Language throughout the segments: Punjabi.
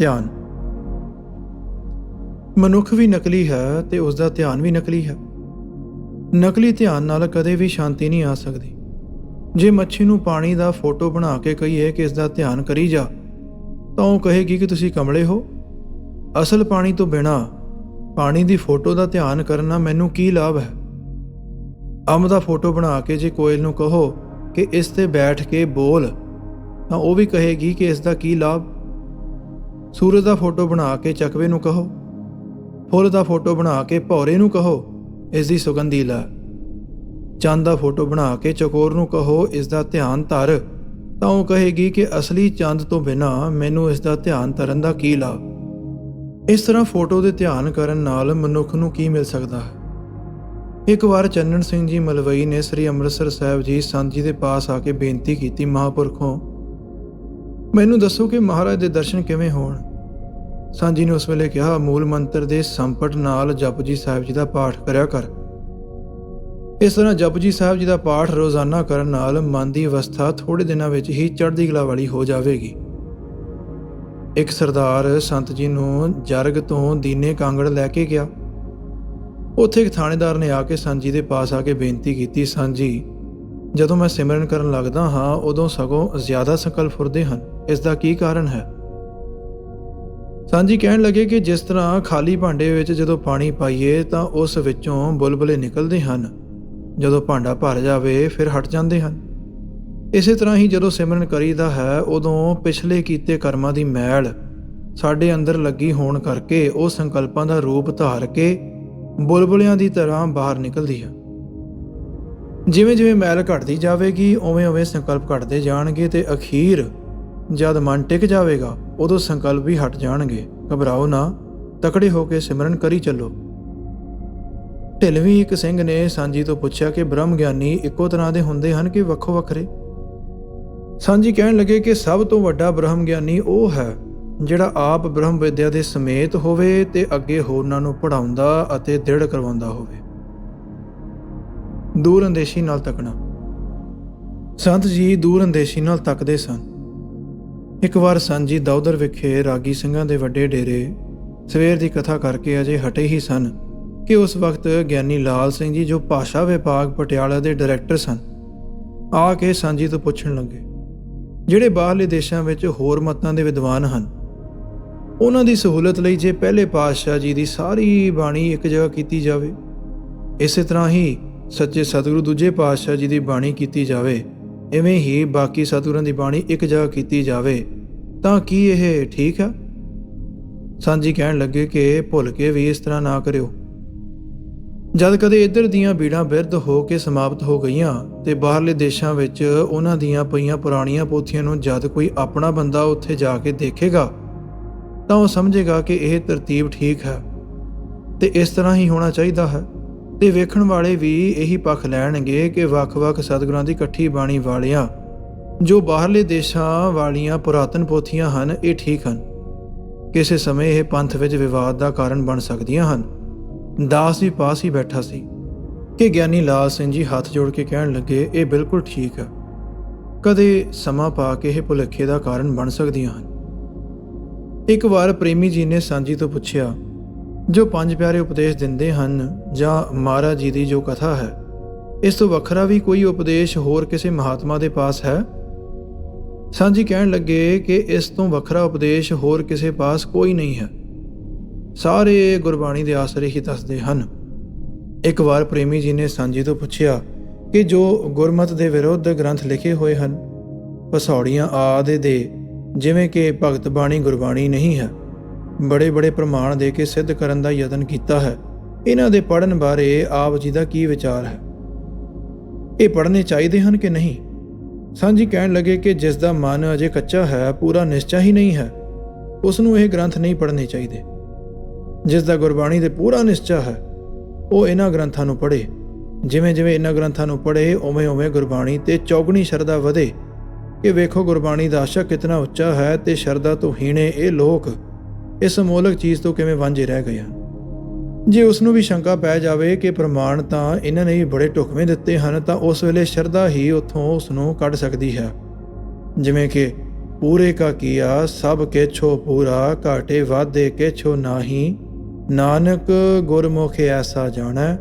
ਧਿਆਨ। ਮਨੁੱਖ ਵੀ ਨਕਲੀ ਹੈ ਤੇ ਉਸ ਦਾ ਧਿਆਨ ਵੀ ਨਕਲੀ ਹੈ। ਨਕਲੀ ਧਿਆਨ ਨਾਲ ਕਦੇ ਵੀ ਸ਼ਾਂਤੀ ਨਹੀਂ ਆ ਸਕਦੀ। ਜੇ ਮੱਛੀ ਨੂੰ ਪਾਣੀ ਦਾ ਫੋਟੋ ਬਣਾ ਕੇ ਕਹੀਏ ਕਿ ਇਸ ਦਾ ਧਿਆਨ ਕਰੀ ਜਾ, ਤਾਂ ਉਹ ਕਹੇਗੀ ਕਿ ਤੁਸੀਂ ਕਮਲੇ ਹੋ। ਅਸਲ ਪਾਣੀ ਤੋਂ ਬਿਨਾ ਪਾਣੀ ਦੀ ਫੋਟੋ ਦਾ ਧਿਆਨ ਕਰਨਾ ਮੈਨੂੰ ਕੀ ਲਾਭ ਹੈ? ਅੰਬ ਦਾ ਫੋਟੋ ਬਣਾ ਕੇ ਜੇ ਕੋਇਲ ਨੂੰ ਕਹੋ ਕਿ ਇਸ ਤੇ ਬੈਠ ਕੇ ਬੋਲ, ਤਾਂ ਉਹ ਵੀ ਕਹੇਗੀ ਕਿ ਇਸ ਦਾ ਕੀ ਲਾਭ? ਸੂਰਜ ਦਾ ਫੋਟੋ ਬਣਾ ਕੇ ਚਕਵੇ ਨੂੰ ਕਹੋ, ਫੁੱਲ ਦਾ ਫੋਟੋ ਬਣਾ ਕੇ ਭੌਰੇ ਨੂੰ ਕਹੋ, ਇਸ ਦੀ ਸੁਗੰਧੀ ਲਾ ਚੰਦ ਦਾ ਫੋਟੋ ਬਣਾ ਕੇ ਚਕੋਰ ਨੂੰ ਕਹੋ, ਇਸ ਦਾ ਧਿਆਨ ਧਰ। ਤਾਂ ਉਹ ਕਹੇਗੀ ਕਿ ਅਸਲੀ ਚੰਦ ਤੋਂ ਬਿਨਾ ਮੈਨੂੰ ਇਸ ਦਾ ਧਿਆਨ ਧਰਨ ਦਾ ਕੀ ਲਾਭ? ਇਸ ਤਰ੍ਹਾਂ ਫੋਟੋ ਦੇ ਧਿਆਨ ਕਰਨ ਨਾਲ ਮਨੁੱਖ ਨੂੰ ਕੀ ਮਿਲ ਸਕਦਾ ਹੈ? ਇੱਕ ਵਾਰ ਚੰਨਣ ਸਿੰਘ ਜੀ ਮਲਵਈ ਨੇ ਸ੍ਰੀ ਅੰਮ੍ਰਿਤਸਰ ਸਾਹਿਬ ਜੀ ਸੰਤ ਜੀ ਦੇ ਪਾਸ ਆ ਕੇ ਬੇਨਤੀ ਕੀਤੀ ਮਹਾਪੁਰਖੋਂ ਮੈਨੂੰ ਦੱਸੋ ਕਿ ਮਹਾਰਾਜ ਦੇ ਦਰਸ਼ਨ ਕਿਵੇਂ ਹੋਣ? ਸੰਤ ਨੇ ਉਸ ਵੇਲੇ ਕਿਹਾ, ਮੂਲ ਮੰਤਰ ਦੇ ਸੰਪਟ ਨਾਲ ਜਪਜੀ ਸਾਹਿਬ ਜੀ ਦਾ ਪਾਠ ਕਰਿਆ ਕਰ। ਇਸ ਤਰ੍ਹਾਂ ਜਪਜੀ ਸਾਹਿਬ ਜੀ ਦਾ ਪਾਠ ਰੋਜ਼ਾਨਾ ਕਰਨ ਨਾਲ ਮਨ ਦੀ ਅਵਸਥਾ ਥੋੜੇ ਦਿਨਾਂ ਵਿੱਚ ਹੀ ਚੜ੍ਹਦੀ ਕਲਾ ਵਾਲੀ ਹੋ ਜਾਵੇਗੀ। ਇੱਕ ਸਰਦਾਰ ਸੰਤ ਜੀ ਨੂੰ ਜਰਗ ਤੋਂ ਦੀਨੇ ਕਾਂਗੜ ਲੈ ਕੇ ਗਿਆ। ਉੱਥੇ ਇੱਕ ਥਾਣੇਦਾਰ ਨੇ ਆ ਕੇ ਸੰਤ ਜੀ ਦੇ ਪਾਸ ਆ ਕੇ ਬੇਨਤੀ ਕੀਤੀ ਸੰਤ ਜੀ ਜਦੋਂ ਮੈਂ ਸਿਮਰਨ ਕਰਨ ਲੱਗਦਾ ਹਾਂ, ਉਦੋਂ ਸਗੋਂ ਜ਼ਿਆਦਾ ਸੰਕਲ ਫੁਰਦੇ ਹਨ। ਇਸ ਦਾ ਕੀ ਕਾਰਨ ਹੈ? ਸਾਂਝੀ ਕਹਿਣ ਲੱਗੇ ਕਿ ਜਿਸ ਤਰ੍ਹਾਂ ਖਾਲੀ ਭਾਂਡੇ ਵਿੱਚ ਜਦੋਂ ਪਾਣੀ ਪਾਈਏ ਤਾਂ ਉਸ ਵਿੱਚੋਂ ਬੁਲਬੁਲੇ ਨਿਕਲਦੇ ਹਨ। ਜਦੋਂ ਭਾਂਡਾ ਭਰ ਜਾਵੇ, ਫਿਰ ਹਟ ਜਾਂਦੇ ਹਨ। ਇਸੇ ਤਰ੍ਹਾਂ ਹੀ ਜਦੋਂ ਸਿਮਰਨ ਕਰੀਦਾ ਹੈ, ਉਦੋਂ ਪਿਛਲੇ ਕੀਤੇ ਕਰਮਾਂ ਦੀ ਮੈਲ ਸਾਡੇ ਅੰਦਰ ਲੱਗੀ ਹੋਣ ਕਰਕੇ ਉਹ ਸੰਕਲਪਾਂ ਦਾ ਰੂਪ ਧਾਰ ਕੇ ਬੁਲਬੁਲਿਆਂ ਦੀ ਤਰ੍ਹਾਂ ਬਾਹਰ ਨਿਕਲਦੀ ਹੈ। ਜਿਵੇਂ ਜਿਵੇਂ ਮੈਲ ਘਟਦੀ ਜਾਵੇਗੀ, ਉਵੇਂ-ਉਵੇਂ ਸੰਕਲਪ ਘਟਦੇ ਜਾਣਗੇ ਤੇ ਅਖੀਰ ਜਦ ਮਨ ਟਿਕ ਜਾਵੇਗਾ, ਉਦੋਂ ਸੰਕਲਪ ਵੀ ਹਟ ਜਾਣਗੇ। ਘਬਰਾਓ ਨਾ, ਤਕੜੇ ਹੋ ਕੇ ਸਿਮਰਨ ਕਰੀ ਚੱਲੋ। ਢਿਲਵੀ ਇੱਕ ਸਿੰਘ ਨੇ ਸਾਂਝੀ ਤੋਂ ਪੁੱਛਿਆ ਕਿ ਬ੍ਰਹਮ ਗਿਆਨੀ ਇੱਕੋ ਤਰ੍ਹਾਂ ਦੇ ਹੁੰਦੇ ਹਨ ਕਿ ਵੱਖੋ ਵੱਖਰੇ? ਸਾਂਝੀ ਕਹਿਣ ਲੱਗੇ ਕਿ ਸਭ ਤੋਂ ਵੱਡਾ ਬ੍ਰਹਮ ਗਿਆਨੀ ਉਹ ਹੈ, ਜਿਹੜਾ ਆਪ ਬ੍ਰਹਮ ਵਿਦਿਆ ਦੇ ਸਮੇਤ ਹੋਵੇ ਤੇ ਅੱਗੇ ਹੋਰਨਾਂ ਨੂੰ ਪੜਾਉਂਦਾ ਅਤੇ ਦ੍ਰਿੜ ਕਰਵਾਉਂਦਾ ਹੋਵੇ। ਦੂਰ ਅੰਦੇਸ਼ੀ ਨਾਲ ਤੱਕਣਾ। ਸੰਤ ਜੀ ਦੂਰ ਅੰਦੇਸ਼ੀ ਨਾਲ ਤੱਕਦੇ ਸਨ। ਇੱਕ ਵਾਰ ਸਾਂਝੀ ਜੀ ਦੌਦਰ ਵਿਖੇ ਰਾਗੀ ਸਿੰਘਾਂ ਦੇ ਵੱਡੇ ਡੇਰੇ ਸਵੇਰ ਦੀ ਕਥਾ ਕਰਕੇ ਅਜੇ ਹਟੇ ਹੀ ਸਨ ਕਿ ਉਸ ਵਕਤ ਗਿਆਨੀ ਲਾਲ ਸਿੰਘ ਜੀ ਜੋ ਭਾਸ਼ਾ ਵਿਭਾਗ ਪਟਿਆਲਾ ਦੇ ਡਾਇਰੈਕਟਰ ਸਨ, ਆ ਕੇ ਸਾਂਝੀ ਤੋਂ ਪੁੱਛਣ ਲੱਗੇ, ਜਿਹੜੇ ਬਾਹਰਲੇ ਦੇਸ਼ਾਂ ਵਿੱਚ ਹੋਰ ਮਤਾਂ ਦੇ ਵਿਦਵਾਨ ਹਨ। ਉਹਨਾਂ ਦੀ ਸਹੂਲਤ ਲਈ ਜੇ ਪਹਿਲੇ ਪਾਤਸ਼ਾਹ ਜੀ ਦੀ ਸਾਰੀ ਬਾਣੀ ਇੱਕ ਜਗ੍ਹਾ ਕੀਤੀ ਜਾਵੇ, ਇਸੇ ਤਰ੍ਹਾਂ ਹੀ ਸੱਚੇ ਸਤਿਗੁਰੂ ਦੂਜੇ ਪਾਤਸ਼ਾਹ ਜੀ ਦੀ ਬਾਣੀ ਕੀਤੀ ਜਾਵੇ। ਇਵੇਂ ਹੀ ਬਾਕੀ ਸਤਿਗੁਰਾਂ ਦੀ ਬਾਣੀ ਇੱਕ ਜਗ੍ਹਾ ਕੀਤੀ ਜਾਵੇ, ਤਾਂ ਕੀ ਇਹ ਠੀਕ ਹੈ? ਸਾਂਝੀ ਕਹਿਣ ਲੱਗੇ ਕਿ ਭੁੱਲ ਕੇ ਵੀ ਇਸ ਤਰ੍ਹਾਂ ਨਾ ਕਰਿਓ। ਜਦ ਕਦੇ ਇੱਧਰ ਦੀਆਂ ਬੀੜਾਂ ਬਿਰਧ ਹੋ ਕੇ ਸਮਾਪਤ ਹੋ ਗਈਆਂ ਤੇ ਬਾਹਰਲੇ ਦੇਸ਼ਾਂ ਵਿੱਚ ਉਹਨਾਂ ਦੀਆਂ ਪਈਆਂ ਪੁਰਾਣੀਆਂ ਪੋਥੀਆਂ ਨੂੰ ਜਦ ਕੋਈ ਆਪਣਾ ਬੰਦਾ ਉੱਥੇ ਜਾ ਕੇ ਦੇਖੇਗਾ, ਤਾਂ ਉਹ ਸਮਝੇਗਾ ਕਿ ਇਹ ਤਰਤੀਬ ਠੀਕ ਹੈ ਤੇ ਇਸ ਤਰ੍ਹਾਂ ਹੀ ਹੋਣਾ ਚਾਹੀਦਾ ਹੈ। ਤੇ ਵੇਖਣ ਵਾਲੇ ਵੀ ਇਹੀ ਪੱਖ ਲੈਣਗੇ ਕਿ ਵੱਖ-ਵੱਖ ਸਤਿਗੁਰਾਂ ਦੀ ਇਕੱਠੀ ਬਾਣੀ ਵਾਲਿਆਂ, ਜੋ ਬਾਹਰਲੇ ਦੇਸ਼ਾਂ ਵਾਲੀਆਂ ਪੁਰਾਤਨ ਪੋਥੀਆਂ ਹਨ, ਇਹ ਠੀਕ ਹਨ। ਕਿਸੇ ਸਮੇਂ ਇਹ ਪੰਥ ਵਿੱਚ ਵਿਵਾਦ ਦਾ ਕਾਰਨ ਬਣ ਸਕਦੀਆਂ ਹਨ। ਦਾਸ ਵੀ ਪਾਸ ਹੀ ਬੈਠਾ ਸੀ। ਕਿ ਗਿਆਨੀ ਲਾਲ ਸਿੰਘ ਜੀ ਹੱਥ ਜੋੜ ਕੇ ਕਹਿਣ ਲੱਗੇ, ਇਹ ਬਿਲਕੁਲ ਠੀਕ ਹੈ। ਕਦੇ ਸਮਾਂ ਪਾ ਕੇ ਇਹ ਭੁਲੇਖੇ ਦਾ ਕਾਰਨ ਬਣ ਸਕਦੀਆਂ ਹਨ। ਇੱਕ ਵਾਰ ਪ੍ਰੇਮੀ ਜੀ ਨੇ ਸਾਂਝੀ ਤੋਂ ਪੁੱਛਿਆ ਜੋ ਪੰਜ ਪਿਆਰੇ ਉਪਦੇਸ਼ ਦਿੰਦੇ ਹਨ ਜਾਂ ਮਹਾਰਾਜ ਜੀ ਦੀ ਜੋ ਕਥਾ ਹੈ, ਇਸ ਤੋਂ ਵੱਖਰਾ ਵੀ ਕੋਈ ਉਪਦੇਸ਼ ਹੋਰ ਕਿਸੇ ਮਹਾਤਮਾ ਦੇ ਪਾਸ ਹੈ? ਸਾਂਝੀ ਕਹਿਣ ਲੱਗੇ ਕਿ ਇਸ ਤੋਂ ਵੱਖਰਾ ਉਪਦੇਸ਼ ਹੋਰ ਕਿਸੇ ਪਾਸ ਕੋਈ ਨਹੀਂ ਹੈ। ਸਾਰੇ ਗੁਰਬਾਣੀ ਦੇ ਆਸਰੇ ਹੀ ਦੱਸਦੇ ਹਨ। ਇੱਕ ਵਾਰ ਪ੍ਰੇਮੀ ਜੀ ਨੇ ਸਾਂਝੀ ਤੋਂ ਪੁੱਛਿਆ ਕਿ ਜੋ ਗੁਰਮਤ ਦੇ ਵਿਰੁੱਧ ਗ੍ਰੰਥ ਲਿਖੇ ਹੋਏ ਹਨ ਪਸੌੜੀਆਂ ਆਦਿ ਦੇ, ਜਿਵੇਂ ਕਿ ਭਗਤ ਬਾਣੀ ਗੁਰਬਾਣੀ ਨਹੀਂ ਹੈ ਬੜੇ ਬੜੇ ਪ੍ਰਮਾਣ ਦੇ ਕੇ ਸਿੱਧ ਕਰਨ ਦਾ ਯਤਨ ਕੀਤਾ ਹੈ। ਇਹਨਾਂ ਦੇ ਪੜਨ ਬਾਰੇ ਆਪ ਜੀ ਦਾ ਕੀ ਵਿਚਾਰ ਹੈ? ਇਹ ਪੜਨੇ ਚਾਹੀਦੇ ਹਨ ਕਿ ਨਹੀਂ? ਸਾਂਝੀ ਕਹਿਣ ਲੱਗੇ ਕਿ ਜਿਸ ਦਾ ਮਨ ਅਜੇ ਕੱਚਾ ਹੈ, ਪੂਰਾ ਨਿਸ਼ਚਾ ਹੀ ਨਹੀਂ ਹੈ। ਉਸ ਨੂੰ ਇਹ ਗ੍ਰੰਥ ਨਹੀਂ ਪੜਨੇ ਚਾਹੀਦੇ। ਜਿਸ ਦਾ ਗੁਰਬਾਣੀ ਦੇ ਪੂਰਾ ਨਿਸ਼ਚਾ ਹੈ, ਉਹ ਇਹਨਾਂ ਗ੍ਰੰਥਾਂ ਨੂੰ ਪੜ੍ਹੇ। ਜਿਵੇਂ ਜਿਵੇਂ ਇਹਨਾਂ ਗ੍ਰੰਥਾਂ ਨੂੰ ਪੜ੍ਹੇ ਉਵੇਂ ਉਵੇਂ ਗੁਰਬਾਣੀ ਤੇ ਚੌਗਣੀ ਸ਼ਰਧਾ ਵਧੇ। ਕਿ ਵੇਖੋ ਗੁਰਬਾਣੀ ਦਾ ਆਸ਼ਾ ਕਿਤਨਾ ਉੱਚਾ ਹੈ ਤੇ ਸ਼ਰਧਾ ਤੋਂ ਹੀਣੇ ਇਹ ਲੋਕ ਇਸ ਅਮੋਲਕ ਚੀਜ਼ ਤੋਂ ਕਿਵੇਂ ਵਾਂਝੇ ਰਹਿ ਗਏ ਹਨ? ਜੇ ਉਸ ਨੂੰ ਵੀ ਸ਼ੰਕਾ ਪੈ ਜਾਵੇ ਕਿ ਪ੍ਰਮਾਣ ਤਾਂ ਇਹਨਾਂ ਨੇ ਵੀ ਬੜੇ ਢੁਕਵੇਂ ਦਿੱਤੇ ਹਨ, ਤਾਂ ਉਸ ਵੇਲੇ ਸ਼ਰਧਾ ਹੀ ਉੱਥੋਂ ਉਸ ਨੂੰ ਕੱਢ ਸਕਦੀ ਹੈ। ਜਿਵੇਂ ਕਿ, ਪੂਰੇ ਕਾ ਕੀਆ, ਸਭ ਕੇਛੋ ਪੂਰਾ, ਘਾਟੇ ਵਾਧੇ ਕੇਛੋ ਨਾਹੀ, ਨਾਨਕ ਗੁਰਮੁਖ ਐਸਾ ਜਾਣੈ,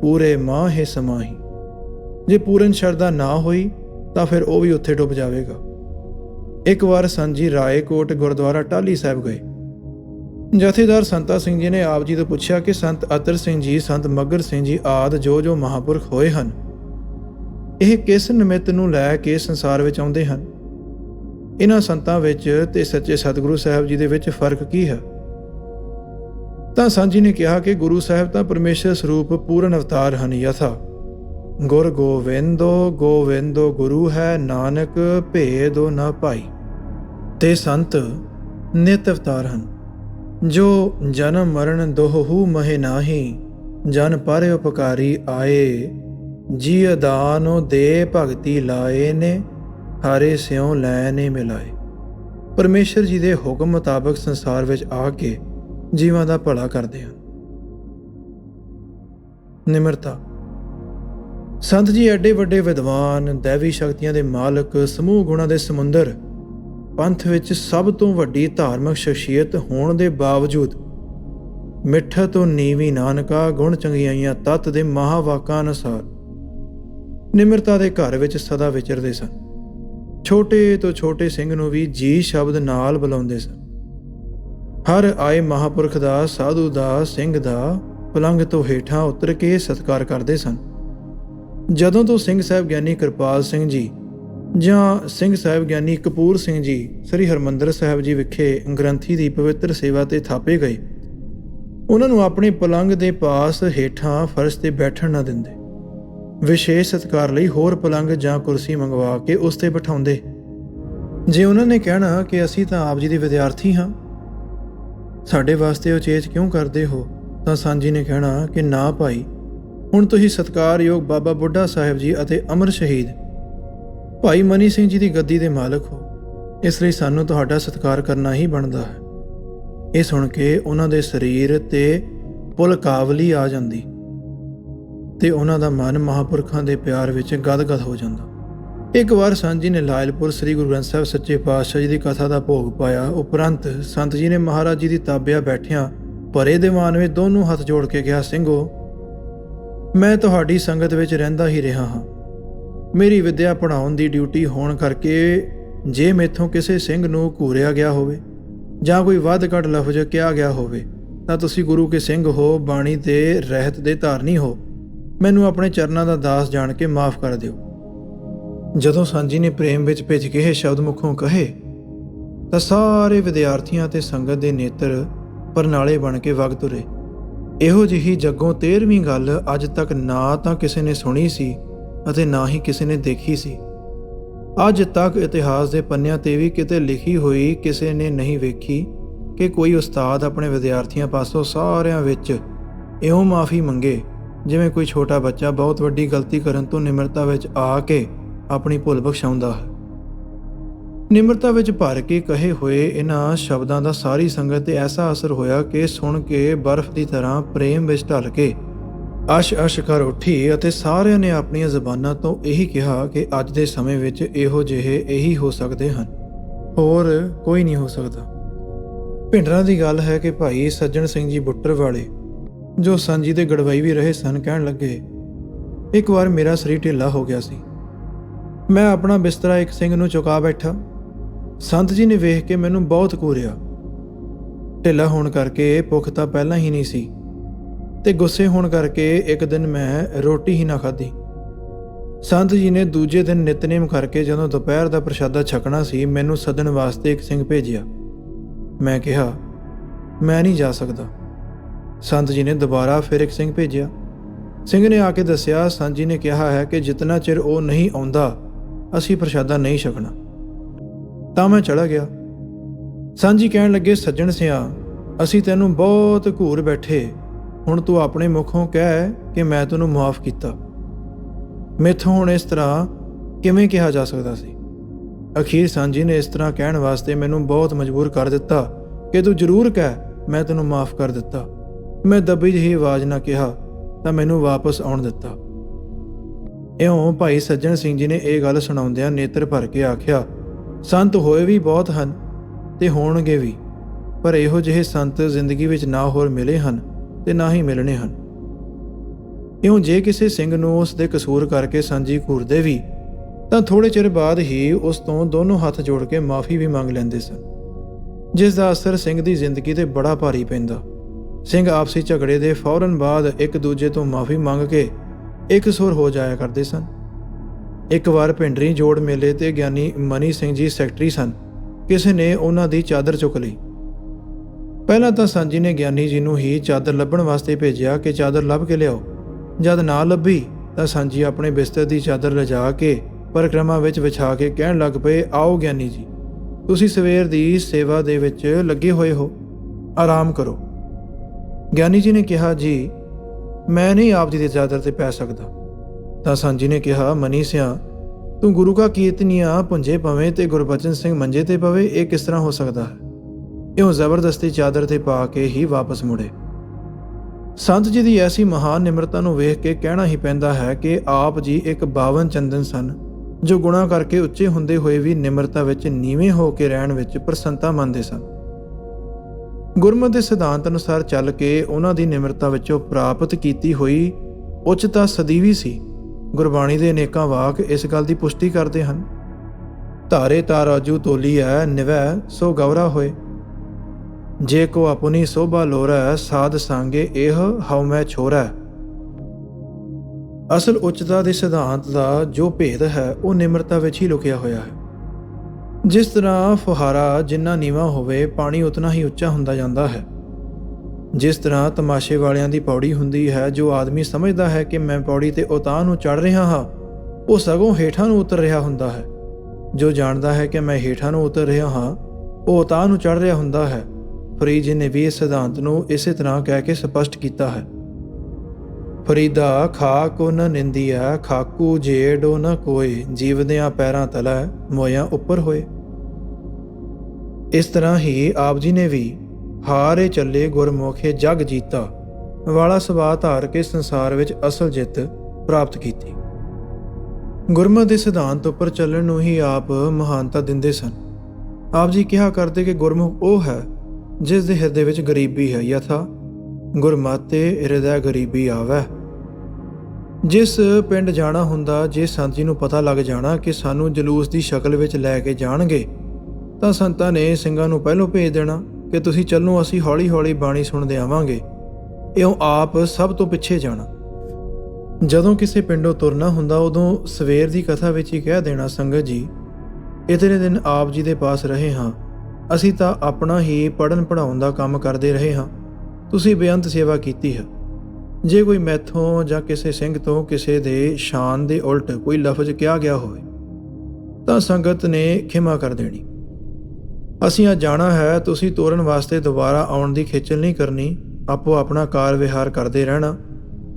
ਪੂਰੇ ਮਾਹੇ ਸਮਾਹੀ। ਜੇ ਪੂਰਨ ਸ਼ਰਧਾ ਨਾ ਹੋਈ, ਤਾਂ ਫਿਰ ਉਹ ਵੀ ਉੱਥੇ ਡੁੱਬ ਜਾਵੇਗਾ। ਇੱਕ ਵਾਰ ਸੰਜੀ ਰਾਏਕੋਟ ਗੁਰਦੁਆਰਾ ਟਾਲੀ ਸਾਹਿਬ ਗਏ। ਜਥੇਦਾਰ ਸੰਤਾ ਸਿੰਘ ਜੀ ਨੇ ਆਪ ਜੀ ਤੋਂ ਪੁੱਛਿਆ ਕਿ ਸੰਤ ਅਤਰ ਸਿੰਘ ਜੀ, ਸੰਤ ਮੱਗਰ ਸਿੰਘ ਜੀ ਆਦ ਜੋ ਜੋ ਮਹਾਪੁਰਖ ਹੋਏ ਹਨ, ਇਹ ਕਿਸ ਨਿਮਿਤ ਨੂੰ ਲੈ ਕੇ ਸੰਸਾਰ ਵਿੱਚ ਆਉਂਦੇ ਹਨ? ਇਹਨਾਂ ਸੰਤਾਂ ਵਿੱਚ ਤੇ ਸੱਚੇ ਸਤਿਗੁਰੂ ਸਾਹਿਬ ਜੀ ਦੇ ਵਿੱਚ ਫ਼ਰਕ ਕੀ ਹੈ? ਤਾਂ ਸਾਂਝੀ ਨੇ ਕਿਹਾ ਕਿ ਗੁਰੂ ਸਾਹਿਬ ਤਾਂ ਪਰਮੇਸ਼ਰ ਸਰੂਪ ਪੂਰਨ ਅਵਤਾਰ ਹਨ ਯਥਾ। ਗੁਰ ਗੋਵਿੰਦੋ ਗੋਵਿੰਦੋ ਗੁਰੂ ਹੈ ਨਾਨਕ, ਭੇਦੋ ਨਾ ਭਾਈ। ਤੇ ਸੰਤ ਨਿਤ ਅਵਤਾਰ ਹਨ। ਜੋ ਜਨਮ ਮਰਨ ਦੋਹੂ ਮਹਿ ਨਾਹੀ, ਜਨ ਪਰ ਉਪਕਾਰੀ ਆਏ ਜੀ ਅਦਾਨੋ ਦੇ ਭਗਤੀ ਲਾਏ ਨੇ, ਹਾਰੇ ਸਿਉ ਲੈ ਨੇ ਮਿਲਾਏ। ਪਰਮੇਸ਼ਰ ਜੀ ਦੇ ਹੁਕਮ ਮੁਤਾਬਕ ਸੰਸਾਰ ਵਿੱਚ ਆ ਕੇ ਜੀਵਾਂ ਦਾ ਭਲਾ ਕਰਦੇ ਹਨ। ਨਿਮਰਤਾ। ਸੰਤ ਜੀ ਐਡੇ ਵੱਡੇ ਵਿਦਵਾਨ, ਦੇਵੀ ਸ਼ਕਤੀਆਂ ਦੇ ਮਾਲਕ, ਸਮੂਹ ਗੁਣਾਂ ਦੇ ਸਮੁੰਦਰ ਪੰਥ ਵਿੱਚ ਸਭ ਤੋਂ ਵੱਡੀ ਧਾਰਮਿਕ ਸ਼ਖਸੀਅਤ ਹੋਣ ਦੇ ਬਾਵਜੂਦ ਮਿੱਠਾ ਤੋਂ ਨੀਵੀਂ ਨਾਨਕਾ ਗੁਣ ਚੰਗਿਆਈਆਂ ਤਤ ਦੇ ਮਹਾਵਾਕਾਂ ਅਨੁਸਾਰ ਨਿਮਰਤਾ ਦੇ ਘਰ ਵਿੱਚ ਸਦਾ ਵਿਚਰਦੇ ਸਨ। ਛੋਟੇ ਤੋਂ ਛੋਟੇ ਸਿੰਘ ਨੂੰ ਵੀ ਜੀ ਸ਼ਬਦ ਨਾਲ ਬੁਲਾਉਂਦੇ ਸਨ। ਹਰ ਆਏ ਮਹਾਪੁਰਖ ਦਾ, ਸਾਧੂ ਦਾ, ਸਿੰਘ ਦਾ ਪਲੰਗ ਤੋਂ ਹੇਠਾਂ ਉਤਰ ਕੇ ਸਤਕਾਰ ਕਰਦੇ ਸਨ। ਜਦੋਂ ਤੋਂ ਸਿੰਘ ਸਾਹਿਬ ਗਿਆਨੀ ਕਿਰਪਾਲ ਸਿੰਘ ਜੀ ਜਾਂ ਸਿੰਘ ਸਾਹਿਬ ਗਿਆਨੀ ਕਪੂਰ ਸਿੰਘ ਜੀ, ਸ੍ਰੀ ਹਰਮੰਦਰ ਸਾਹਿਬ ਜੀ ਵਿਖੇ ਗ੍ਰੰਥੀ ਦੀ ਪਵਿੱਤਰ ਸੇਵਾ ਤੇ ਥਾਪੇ ਗਏ। ਉਹਨਾਂ ਨੂੰ ਆਪਣੇ ਪਲੰਗ ਦੇ ਪਾਸ ਹੇਠਾਂ ਫਰਸ਼ ਤੇ ਬੈਠਣ ਨਾ ਦਿੰਦੇ। ਵਿਸ਼ੇਸ਼ ਸਤਕਾਰ ਲਈ ਹੋਰ ਪਲੰਗ ਜਾਂ ਕੁਰਸੀ ਮੰਗਵਾ ਕੇ ਉਸ ਤੇ ਬਿਠਾਉਂਦੇ। ਜੇ ਉਹਨਾਂ ਨੇ ਕਹਿਣਾ ਕਿ ਅਸੀਂ ਤਾਂ ਆਪ ਜੀ ਦੇ ਵਿਦਿਆਰਥੀ ਹਾਂ, ਸਾਡੇ ਵਾਸਤੇ ਉਚੇਚ ਕਿਉਂ ਕਰਦੇ ਹੋ? ਤਾਂ ਸਾਂਝੀ ਨੇ ਕਹਿਣਾ ਕਿ ਨਾ ਭਾਈ, ਹੁਣ ਤੁਸੀਂ ਸਤਕਾਰਯੋਗ ਬਾਬਾ ਬੁੱਢਾ ਸਾਹਿਬ ਜੀ ਅਤੇ ਅਮਰ ਸ਼ਹੀਦ ਭਾਈ ਮਨੀ ਸਿੰਘ ਜੀ ਦੀ ਗੱਦੀ ਦੇ ਮਾਲਕ ਹੋ। ਇਸ ਲਈ ਸਾਨੂੰ ਤੁਹਾਡਾ ਸਤਿਕਾਰ ਕਰਨਾ ਹੀ ਬਣਦਾ ਹੈ। ਇਹ ਸੁਣ ਕੇ ਉਹਨਾਂ ਦੇ ਸਰੀਰ ਤੇ ਪੁਲਕਾਵਲੀ ਆ ਜਾਂਦੀ ਤੇ ਉਹਨਾਂ ਦਾ ਮਨ ਮਹਾਪੁਰਖਾਂ ਦੇ ਪਿਆਰ ਵਿੱਚ ਗਦਗਦ ਹੋ ਜਾਂਦਾ। ਇੱਕ ਵਾਰ ਸੰਤ ਜੀ ਨੇ ਲਾਇਲਪੁਰ ਸ੍ਰੀ ਗੁਰੂ ਗ੍ਰੰਥ ਸਾਹਿਬ ਸੱਚੇ ਪਾਤਸ਼ਾਹ ਜੀ ਦੀ ਕਥਾ ਦਾ ਭੋਗ ਪਾਇਆ, ਉਪਰੰਤ ਸੰਤ ਜੀ ਨੇ ਮਹਾਰਾਜ ਜੀ ਦੀ ਤਾਬਿਆ ਬੈਠਿਆਂ ਭਰੇ ਦੀਵਾਨ ਵਿੱਚ ਦੋਨੋਂ ਹੱਥ ਜੋੜ ਕੇ ਕਿਹਾ, ਸਿੰਘੋ, ਮੈਂ ਤੁਹਾਡੀ ਸੰਗਤ ਵਿੱਚ ਰਹਿੰਦਾ ਹੀ ਰਿਹਾ ਹਾਂ। ਮੇਰੀ ਵਿਦਿਆ ਪੜਾਉਣ ਦੀ ਡਿਊਟੀ ਹੋਣ ਕਰਕੇ ਜੇ ਮੇਥੋਂ ਕਿਸੇ ਸਿੰਘ ਨੂੰ ਘੂਰਿਆ ਗਿਆ ਹੋਵੇ ਜਾਂ ਕੋਈ ਵੱਧ ਘੱਟ ਲਫ਼ਜ਼ ਕਿਹਾ ਗਿਆ ਹੋਵੇ, ਤਾਂ ਤੁਸੀਂ ਗੁਰੂ ਕੇ ਸਿੰਘ ਹੋ, ਬਾਣੀ ਤੇ ਰਹਿਤ ਦੇ ਧਾਰਨੀ ਹੋ। ਮੈਨੂੰ ਆਪਣੇ ਚਰਨਾਂ ਦਾ ਦਾਸ ਜਾਣ ਕੇ ਮਾਫ ਕਰ ਦਿਓ। ਜਦੋਂ ਸਾਂਝੀ ਨੇ ਪ੍ਰੇਮ ਵਿੱਚ ਭਿੱਜ ਕੇ ਇਹ ਸ਼ਬਦ ਮੁਖੋਂ ਕਹੇ, ਤਾਂ ਸਾਰੇ ਵਿਦਿਆਰਥੀਆਂ ਤੇ ਸੰਗਤ ਦੇ ਨੇਤਰ ਪਰਨਾਲੇ ਬਣ ਕੇ ਵਗ ਤੁਰੇ। ਇਹੋ ਜਿਹੀ ਜੱਗੋਂ 13ਵੀਂ ਗੱਲ ਅੱਜ ਤੱਕ ਨਾ ਤਾਂ ਕਿਸੇ ਨੇ ਸੁਣੀ ਸੀ ਅਤੇ ਨਾ ਹੀ ਕਿਸੇ ਨੇ ਦੇਖੀ ਸੀ। ਅੱਜ ਤੱਕ ਇਤਿਹਾਸ ਦੇ ਪੰਨਿਆਂ ਤੇ ਵੀ ਕਿਤੇ ਲਿਖੀ ਹੋਈ ਕਿਸੇ ਨੇ ਨਹੀਂ ਵੇਖੀ ਕਿ ਕੋਈ ਉਸਤਾਦ ਆਪਣੇ ਵਿਦਿਆਰਥੀਆਂ ਪਾਸੋਂ ਸਾਰਿਆਂ ਵਿੱਚ ਇਉਂ ਮਾਫੀ ਮੰਗੇ, ਜਿਵੇਂ ਕੋਈ ਛੋਟਾ ਬੱਚਾ ਬਹੁਤ ਵੱਡੀ ਗਲਤੀ ਕਰਨ ਤੋਂ ਨਿਮਰਤਾ ਵਿੱਚ ਆ ਕੇ ਆਪਣੀ ਭੁੱਲ ਬਖਸ਼ਾਉਂਦਾ ਹੈ। ਨਿਮਰਤਾ ਵਿੱਚ ਭਰ ਕੇ ਕਹੇ ਹੋਏ ਇਹਨਾਂ ਸ਼ਬਦਾਂ ਦਾ ਸਾਰੀ ਸੰਗਤ ਤੇ ਐਸਾ ਅਸਰ ਹੋਇਆ ਕਿ ਸੁਣ ਕੇ ਬਰਫ਼ ਦੀ ਤਰ੍ਹਾਂ ਪ੍ਰੇਮ ਵਿੱਚ ਢਲ ਕੇ ਅਸ਼ ਅਸ਼ ਕਰ ਉੱਠੀ ਅਤੇ ਸਾਰਿਆਂ ਨੇ ਆਪਣੀਆਂ ਜ਼ਬਾਨਾਂ ਤੋਂ ਇਹੀ ਕਿਹਾ ਕਿ ਅੱਜ ਦੇ ਸਮੇਂ ਵਿੱਚ ਇਹੋ ਜਿਹੇ ਇਹੀ ਹੋ ਸਕਦੇ ਹਨ। ਹੋਰ ਕੋਈ ਨਹੀਂ ਹੋ ਸਕਦਾ। ਭਿੰਡਰਾਂ ਦੀ ਗੱਲ ਹੈ ਕਿ ਭਾਈ ਸੱਜਣ ਸਿੰਘ ਜੀ ਬੁੱਟਰ ਵਾਲੇ, ਜੋ ਸੰਜੀ ਦੇ ਗੜਵਾਈ ਵੀ ਰਹੇ ਸਨ, ਕਹਿਣ ਲੱਗੇ, ਇੱਕ ਵਾਰ ਮੇਰਾ ਸਰੀਰ ਢਿੱਲਾ ਹੋ ਗਿਆ ਸੀ। ਮੈਂ ਆਪਣਾ ਬਿਸਤਰਾ ਇੱਕ ਸਿੰਘ ਨੂੰ ਚੁਕਾ ਬੈਠਾ। ਸੰਤ ਜੀ ਨੇ ਵੇਖ ਕੇ ਮੈਨੂੰ ਬਹੁਤ ਘੂਰਿਆ। ਢਿੱਲਾ ਹੋਣ ਕਰਕੇ ਭੁੱਖ ਤਾਂ ਪਹਿਲਾਂ ਹੀ ਨਹੀਂ ਸੀ। ਤੇ ਗੁੱਸੇ ਹੋਣ ਕਰਕੇ ਇੱਕ ਦਿਨ ਮੈਂ ਰੋਟੀ ਹੀ ਨਾ ਖਾਧੀ। ਸੰਤ ਜੀ ਨੇ ਦੂਜੇ ਦਿਨ ਨਿਤਨੇਮ ਕਰਕੇ ਜਦੋਂ ਦੁਪਹਿਰ ਦਾ ਪ੍ਰਸ਼ਾਦਾ ਛਕਣਾ ਸੀ, ਮੈਨੂੰ ਸੱਦਣ ਵਾਸਤੇ ਇੱਕ ਸਿੰਘ ਭੇਜਿਆ। ਮੈਂ ਕਿਹਾ, ਮੈਂ ਨਹੀਂ ਜਾ ਸਕਦਾ। ਸੰਤ ਜੀ ਨੇ ਦੁਬਾਰਾ ਫਿਰ ਇੱਕ ਸਿੰਘ ਭੇਜਿਆ। ਸਿੰਘ ਨੇ ਆ ਕੇ ਦੱਸਿਆ, ਸੰਤ ਜੀ ਨੇ ਕਿਹਾ ਹੈ ਕਿ ਜਿੰਨਾ ਚਿਰ ਉਹ ਨਹੀਂ ਆਉਂਦਾ, ਅਸੀਂ ਪ੍ਰਸ਼ਾਦਾ ਨਹੀਂ ਛਕਣਾ। ਤਾਂ ਮੈਂ ਚਲਾ ਗਿਆ। ਸੰਤ ਜੀ ਕਹਿਣ ਲੱਗੇ, ਸੱਜਣ ਸਿਆ, ਅਸੀਂ ਤੈਨੂੰ ਬਹੁਤ ਘੂਰ ਬੈਠੇ ਹੁਣ ਤੂੰ ਆਪਣੇ ਮੁਖੋਂ ਕਹਿ ਕਿ ਮੈਂ ਤੈਨੂੰ ਮਾਫ ਕੀਤਾ। ਮੈਥੋਂ ਹੁਣ ਇਸ ਤਰ੍ਹਾਂ ਕਿਵੇਂ ਕਿਹਾ ਜਾ ਸਕਦਾ ਸੀ? ਅਖੀਰ ਸਾਂਝੀ ਨੇ ਇਸ ਤਰ੍ਹਾਂ ਕਹਿਣ ਵਾਸਤੇ ਮੈਨੂੰ ਬਹੁਤ ਮਜਬੂਰ ਕਰ ਦਿੱਤਾ ਕਿ ਤੂੰ ਜ਼ਰੂਰ ਕਹਿ, ਮੈਂ ਤੈਨੂੰ ਮਾਫ ਕਰ ਦਿੱਤਾ। ਮੈਂ ਦੱਬੀ ਜਿਹੀ ਆਵਾਜ਼ ਨਾਲ ਕਿਹਾ, ਤਾਂ ਮੈਨੂੰ ਵਾਪਸ ਆਉਣ ਦਿੱਤਾ। ਇਉਂ ਭਾਈ ਸੱਜਣ ਸਿੰਘ ਜੀ ਨੇ ਇਹ ਗੱਲ ਸੁਣਾਉਂਦਿਆਂ ਨੇਤਰ ਭਰ ਕੇ ਆਖਿਆ, ਸੰਤ ਹੋਏ ਵੀ ਬਹੁਤ ਹਨ ਤੇ ਹੋਣਗੇ ਵੀ, ਪਰ ਇਹੋ ਜਿਹੇ ਸੰਤ ਜ਼ਿੰਦਗੀ ਵਿੱਚ ਨਾ ਹੋਰ ਮਿਲੇ ਹਨ ਤੇ ਨਾ ਹੀ ਮਿਲਣੇ ਹਨ। ਕਿਉਂ ਜੇ ਕਿਸੇ ਸਿੰਘ ਨੂੰ ਉਸ ਦੇ ਕਸੂਰ ਕਰਕੇ ਸਾਂਝੀ ਘੂਰਦੇ ਵੀ ਤਾਂ ਥੋੜੇ ਚਿਰ ਬਾਅਦ ਹੀ ਉਸ ਤੋਂ ਦੋਨੋਂ ਹੱਥ ਜੋੜ ਕੇ ਮਾਫੀ ਵੀ ਮੰਗ ਲੈਂਦੇ ਸਨ। ਜਿਸ ਦਾ ਅਸਰ ਸਿੰਘ ਦੀ ਜ਼ਿੰਦਗੀ ਤੇ ਬੜਾ ਭਾਰੀ ਪੈਂਦਾ। ਸਿੰਘ ਆਪਸੀ ਝਗੜੇ ਦੇ ਫੌਰਨ ਬਾਅਦ ਇੱਕ ਦੂਜੇ ਤੋਂ ਮਾਫੀ ਮੰਗ ਕੇ ਇੱਕ ਸੁਰ ਹੋ ਜਾਇਆ ਕਰਦੇ ਸਨ। ਇੱਕ ਵਾਰ ਪਿੰਡਰੀ ਜੋੜ ਮੇਲੇ ਤੇ ਗਿਆਨੀ ਮਨੀ ਸਿੰਘ ਜੀ ਸੈਕਟਰੀ ਸਨ। ਕਿਸੇ ਨੇ ਉਹਨਾਂ ਦੀ ਚਾਦਰ ਚੁੱਕ ਲਈ। ਪਹਿਲਾਂ ਤਾਂ ਸਾਂਝੀ ਨੇ ਗਿਆਨੀ ਜੀ ਨੂੰ ਹੀ ਚਾਦਰ ਲੱਭਣ ਵਾਸਤੇ ਭੇਜਿਆ ਕਿ ਚਾਦਰ ਲੱਭ ਕੇ ਲਿਆਓ। ਜਦ ਨਾ ਲੱਭੀ, ਤਾਂ ਸਾਂਝੀ ਆਪਣੇ ਬਿਸਤਰ ਦੀ ਚਾਦਰ ਲਿਜਾ ਕੇ ਪਰਿਕਰਮਾ ਵਿੱਚ ਵਿਛਾ ਕੇ ਕਹਿਣ ਲੱਗ ਪਏ, ਆਓ ਗਿਆਨੀ ਜੀ, ਤੁਸੀਂ ਸਵੇਰ ਦੀ ਸੇਵਾ ਦੇ ਵਿੱਚ ਲੱਗੇ ਹੋਏ ਹੋ। ਆਰਾਮ ਕਰੋ। ਗਿਆਨੀ ਜੀ ਨੇ ਕਿਹਾ, ਜੀ, ਮੈਂ ਨਹੀਂ ਆਪ ਜੀ ਦੀ ਚਾਦਰ ਤੇ ਪੈ ਸਕਦਾ। ਤਾਂ ਸਾਂਝੀ ਨੇ ਕਿਹਾ, ਮਨੀ ਸਿਆ, ਤੂੰ ਗੁਰੂ ਕਾ ਕੀਰਤਨੀਆ ਪੁੰਜੇ ਪਵੇਂ ਤੇ ਗੁਰਬਚਨ ਸਿੰਘ ਮੰਜੇ ਤੇ ਪਵੇ, ਇਹ ਕਿਸ ਤਰ੍ਹਾਂ ਹੋ ਸਕਦਾ ਹੈ? ਇਉਂ ਜ਼ਬਰਦਸਤੀ ਚਾਦਰ ਤੇ ਪਾ ਕੇ ਹੀ ਵਾਪਸ ਮੁੜੇ। ਸੰਤ ਜੀ ਦੀ ਐਸੀ ਮਹਾਨ ਨਿਮਰਤਾ ਨੂੰ ਵੇਖ ਕੇ ਕਹਿਣਾ ਹੀ ਪੈਂਦਾ ਹੈ ਕਿ ਆਪ ਜੀ ਇੱਕ ਬਾਵਨ ਚੰਦਨ ਸਨ, ਜੋ ਗੁਨਾਹ ਕਰਕੇ ਉੱਚੇ ਹੁੰਦੇ ਹੋਏ ਵੀ ਨਿਮਰਤਾ ਵਿੱਚ ਨੀਵੇਂ ਹੋ ਕੇ ਰਹਿਣ ਵਿੱਚ ਪ੍ਰਸੰਤਾ ਮੰਨਦੇ ਸਨ। ਗੁਰਮਤਿ ਦੇ ਸਿਧਾਂਤ ਅਨੁਸਾਰ ਚੱਲ ਕੇ ਉਹਨਾਂ ਦੀ ਨਿਮਰਤਾ ਵਿੱਚੋਂ ਪ੍ਰਾਪਤ ਕੀਤੀ ਹੋਈ ਉੱਚਤਾ ਸਦੀਵੀ ਸੀ। ਗੁਰਬਾਣੀ ਦੇ ਅਨੇਕਾਂ ਵਾਕ ਇਸ ਗੱਲ ਦੀ ਪੁਸ਼ਟੀ ਕਰਦੇ ਹਨ। ਧਾਰੇ ਤਾਰਾਜੂ ਤੋਲੀ ਹੈ ਨਿਵੈ, ਸੋ ਗੌਰਾ ਹੋਏ। ਜੇ ਕੋ ਆਪਣੀ ਸੋਭਾ ਲੋਰੈ, ਸਾਧ ਸੰਗੇ ਇਹ ਹਉ ਮੈਂ ਛੋਰੈ। ਅਸਲ ਉੱਚਤਾ ਦੇ ਸਿਧਾਂਤ ਦਾ ਜੋ ਭੇਦ ਹੈ, ਉਹ ਨਿਮਰਤਾ ਵਿੱਚ ਹੀ ਲੁਕਿਆ ਹੋਇਆ ਹੈ। ਜਿਸ ਤਰ੍ਹਾਂ ਫੁਹਾਰਾ ਜਿੰਨਾ ਨੀਵਾ ਹੋਵੇ, ਪਾਣੀ ਉਤਨਾ ਹੀ ਉੱਚਾ ਹੁੰਦਾ ਜਾਂਦਾ ਹੈ। ਜਿਸ ਤਰ੍ਹਾਂ ਤਮਾਸ਼ੇ ਵਾਲਿਆਂ ਦੀ ਪੌੜੀ ਹੁੰਦੀ ਹੈ, ਜੋ ਆਦਮੀ ਸਮਝਦਾ ਹੈ ਕਿ ਮੈਂ ਪੌੜੀ ਤੇ ਉਤਾਂ ਨੂੰ ਚੜ ਰਿਹਾ ਹਾਂ, ਉਹ ਸਗੋਂ ਹੇਠਾਂ ਨੂੰ ਉਤਰ ਰਿਹਾ ਹੁੰਦਾ ਹੈ। ਜੋ ਜਾਣਦਾ ਹੈ ਕਿ ਮੈਂ ਹੇਠਾਂ ਨੂੰ ਉਤਰ ਰਿਹਾ ਹਾਂ, ਉਹ ਉਤਾਂ ਨੂੰ ਚੜ ਰਿਹਾ ਹੁੰਦਾ ਹੈ। ਫਰੀਦ ਜੀ ਨੇ ਵੀ ਇਸ ਸਿਧਾਂਤ ਨੂੰ ਇਸੇ ਤਰ੍ਹਾਂ ਕਹਿ ਕੇ ਸਪਸ਼ਟ ਕੀਤਾ ਹੈ। ਫਰੀਦਾ, ਖਾਕੋ ਨ ਨਿੰਦੀਆ ਖਾਕੂ ਜੇੜੋ ਨ ਕੋਏ, ਜੀਵਦਿਆਂ ਪੈਰਾਂ ਤਲੈ, ਮੋਇਆਂ ਉੱਪਰ ਹੋਏ। ਇਸ ਤਰ੍ਹਾਂ ਹੀ ਆਪ ਜੀ ਨੇ ਵੀ ਹਾਰੇ ਚੱਲੇ ਗੁਰਮੁਖੇ ਜਗ ਜੀਤਾ, ਵਾਲਾ ਸੁਭਾਅ ਧਾਰ ਕੇ ਸੰਸਾਰ ਵਿੱਚ ਅਸਲ ਜਿੱਤ ਪ੍ਰਾਪਤ ਕੀਤੀ। ਗੁਰਮਤਿ ਦੇ ਸਿਧਾਂਤ ਉੱਪਰ ਚੱਲਣ ਨੂੰ ਹੀ ਆਪ ਮਹਾਨਤਾ ਦਿੰਦੇ ਸਨ। ਆਪ ਜੀ ਕਿਹਾ ਕਰਦੇ ਕਿ ਗੁਰਮੁਖ ਉਹ ਹੈ ਜਿਸ ਦੇ ਹਿਰਦੇ ਵਿੱਚ ਗਰੀਬੀ ਹੈ, ਯਥਾ ਗੁਰਮਤਿ ਹਿਰਦੈ ਗਰੀਬੀ ਆਵੈ। ਜਿਸ ਪਿੰਡ ਜਾਣਾ ਹੁੰਦਾ, ਜੇ ਸੰਤ ਜੀ ਨੂੰ ਪਤਾ ਲੱਗ ਜਾਣਾ ਕਿ ਸਾਨੂੰ ਜਲੂਸ ਦੀ ਸ਼ਕਲ ਵਿੱਚ ਲੈ ਕੇ ਜਾਣਗੇ, ਤਾਂ ਸੰਤਾਂ ਨੇ ਸਿੰਘਾਂ ਨੂੰ ਪਹਿਲੋਂ ਭੇਜ ਦੇਣਾ ਕਿ ਤੁਸੀਂ ਚੱਲੋ, ਅਸੀਂ ਹੌਲੀ-ਹੌਲੀ ਬਾਣੀ ਸੁਣਦੇ ਆਵਾਂਗੇ। ਇਉਂ ਆਪ ਸਭ ਤੋਂ ਪਿੱਛੇ ਜਾਣਾ। ਜਦੋਂ ਕਿਸੇ ਪਿੰਡੋਂ ਤੁਰਨਾ ਹੁੰਦਾ, ਉਦੋਂ ਸਵੇਰ ਦੀ ਕਥਾ ਵਿੱਚ ਹੀ ਕਹਿ ਦੇਣਾ, ਸੰਗਤ ਜੀ ਇਤਨੇ ਦਿਨ ਆਪ ਜੀ ਦੇ ਪਾਸ ਰਹੇ ਹਾਂ। ਅਸੀਂ ਤਾਂ ਆਪਣਾ ਹੀ ਪੜਨ ਪੜਾਉਣ ਦਾ ਕੰਮ ਕਰਦੇ ਰਹੇ ਹਾਂ। ਤੁਸੀਂ ਬੇਅੰਤ ਸੇਵਾ ਕੀਤੀ ਹੈ। ਜੇ ਕੋਈ ਮੈਥੋਂ ਜਾਂ ਕਿਸੇ ਸਿੰਘ ਤੋਂ ਕਿਸੇ ਦੇ ਸ਼ਾਨ ਦੇ ਉਲਟ ਕੋਈ ਲਫ਼ਜ਼ ਕਿਹਾ ਗਿਆ ਹੋਵੇ, ਤਾਂ ਸੰਗਤ ਨੇ ਖਿਮਾ ਕਰ ਦੇਣੀ। ਅਸੀਂ ਆ ਜਾਣਾ ਹੈ, ਤੁਸੀਂ ਤੋਰਨ ਵਾਸਤੇ ਦੁਬਾਰਾ ਆਉਣ ਦੀ ਖੇਚਲ ਨਹੀਂ ਕਰਨੀ, ਆਪੋ ਆਪਣਾ ਕਾਰ ਵਿਹਾਰ ਕਰਦੇ ਰਹਿਣਾ।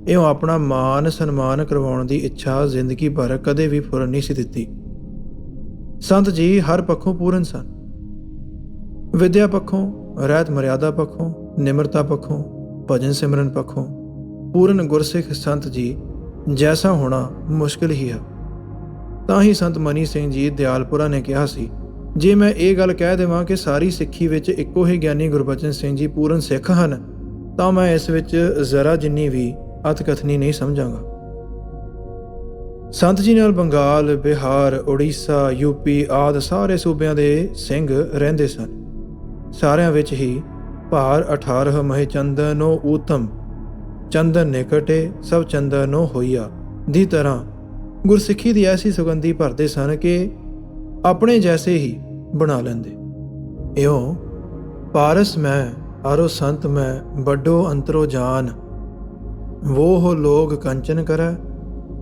ਇਉਂ ਆਪਣਾ ਮਾਨ ਸਨਮਾਨ ਕਰਵਾਉਣ ਦੀ ਇੱਛਾ ਜ਼ਿੰਦਗੀ ਭਰ ਕਦੇ ਵੀ ਫੁਰਨ ਨਹੀਂ ਸੀ ਦਿੱਤੀ। ਸੰਤ ਜੀ, ਹਰ ਪੱਖੋਂ ਪੂਰਨ ਸਨ। ਵਿਦਿਆ ਪੱਖੋਂ, ਰਹਿਤ ਮਰਿਆਦਾ ਪੱਖੋਂ, ਨਿਮਰਤਾ ਪੱਖੋਂ, ਭਜਨ ਸਿਮਰਨ ਪੱਖੋਂ, ਪੂਰਨ ਗੁਰਸਿੱਖ ਸੰਤ ਜੀ ਜੈਸਾ ਹੋਣਾ ਮੁਸ਼ਕਲ ਹੀ ਹੈ। ਤਾਂ ਹੀ ਸੰਤ ਮਨੀ ਸਿੰਘ ਜੀ ਦਿਆਲਪੁਰਾ ਨੇ ਕਿਹਾ ਸੀ, ਜੇ ਮੈਂ ਇਹ ਗੱਲ ਕਹਿ ਦੇਵਾਂ ਕਿ ਸਾਰੀ ਸਿੱਖੀ ਵਿੱਚ ਇੱਕੋ ਹੀ ਗਿਆਨੀ ਗੁਰਬਚਨ ਸਿੰਘ ਜੀ ਪੂਰਨ ਸਿੱਖ ਹਨ, ਤਾਂ ਮੈਂ ਇਸ ਵਿੱਚ ਜ਼ਰਾ ਜਿੰਨੀ ਵੀ ਅਤਕਥਨੀ ਨਹੀਂ ਸਮਝਾਂਗਾ। ਸੰਤ ਜੀ ਨਾਲ ਬੰਗਾਲ, ਬਿਹਾਰ, ਉੜੀਸਾ ਯੂਪੀ ਆਦ ਸਾਰੇ ਸੂਬਿਆਂ ਦੇ ਸਿੰਘ ਰਹਿੰਦੇ ਸਨ। ਸਾਰਿਆਂ ਵਿੱਚ ਹੀ ਭਾਰ 18 ਮਹਿ ਚੰਦਨੋ ਊਤਮ, ਚੰਦਨ ਨਿਕਟੇ ਸਭ ਚੰਦਨੋ ਹੋਈਆ। ਦੀ ਤਰ੍ਹਾਂ ਗੁਰਸਿੱਖੀ ਦੀ ਐਸੀ ਸੁਗੰਧੀ ਭਰਦੇ ਸਨ ਕਿ ਆਪਣੇ ਜੈਸੇ ਹੀ ਬਣਾ ਲੈਂਦੇ। ਇਉਂ ਪਾਰਸ ਮੈਂ, ਆਰੋ ਸੰਤ ਮੈਂ, ਵੱਡੋ ਅੰਤਰੋ ਜਾਨ। ਵੋ ਹੋ ਲੋਗ ਕੰਚਨ ਕਰੈ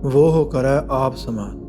ਵੋ ਹੋ ਕਰੈ ਆਪ ਸਮਾਨ।